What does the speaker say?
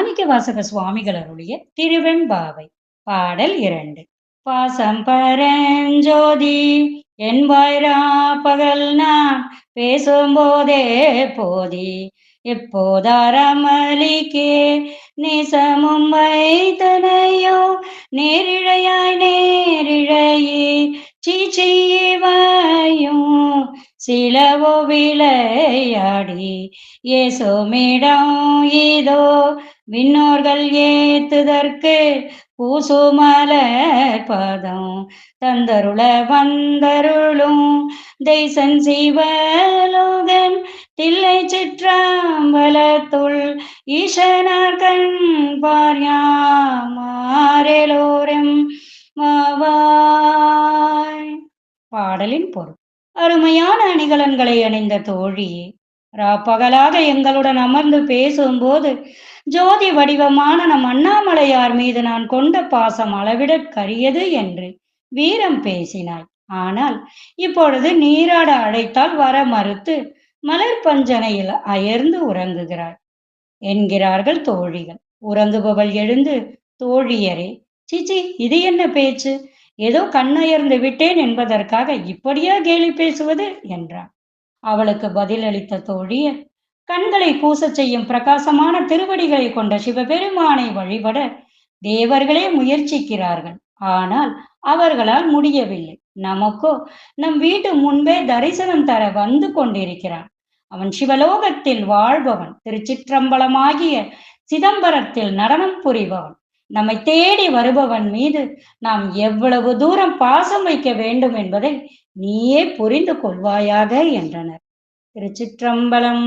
மாணிக்க வாசக சுவாமிகள் அருளிய திருவெண்பாவை. பாடல் இரண்டு. பாசம் பரஞ்சோதி என் வாயிரா பகல் நான் பேசும் போதே. போதி எப்போதாரமலிக்கே நேசமும் வைத்தனையோ நேரிழையாய் நேரிழையே சீச்சியவாயும் சிலவோ விளையாடி. ஏசோமிடம் இதோ விண்ணோர்கள் ஏத்துதற்கு பூசுமல பதம் தந்தருள வந்தருளும். தெய்சன் சிவலோகன் தில்லை சிற்றாம்பலத்துள் ஈசனார் கண் பார்யாமாரெலோரம் மாவாய். பாடலின் பொருள். அருமையான அணிகலன்களை அணிந்த தோழியே ராப்பகலாக எங்களுடன் அமர்ந்து பேசும்போது ஜோதி வடிவமான நம் அண்ணாமலையார் மீது நான் கொண்ட பாசம் அளவிடக் கரியது என்று வீரம் பேசினாய். ஆனால் இப்பொழுது நீராட அழைத்தால் வர மறுத்து மலர் பஞ்சனையில் அயர்ந்து உறங்குகிறாய் என்கிறார்கள் தோழிகள். உறங்குபவள் எழுந்து தோழியரே சிச்சி இது என்ன பேச்சு? ஏதோ கண்ணயர்ந்து விட்டேன் என்பதற்காக இப்படியா கேலி பேசுவது? என்றான். அவளுக்கு பதிலளித்த தோழியர் கண்களை கூசச் செய்யும் பிரகாசமான திருவடிகளை கொண்ட சிவபெருமானை வழிபட தேவர்களே முயற்சிக்கிறார்கள். ஆனால் அவர்களால் முடியவில்லை. நமக்கோ நம் வீட்டு முன்பே தரிசனம் தர வந்து கொண்டிருக்கிறான். அவன் சிவலோகத்தில் வாழ்பவன் திருச்சிற்றம்பலமாகிய சிதம்பரத்தில் நடனம் புரிபவன். நம்மை தேடி வருபவன் மீது நாம் எவ்வளவு தூரம் பாசம் வைக்க வேண்டும் என்பதை நீயே புரிந்து கொள்வாயாக என்றனர். திருச்சிற்றம்பலம்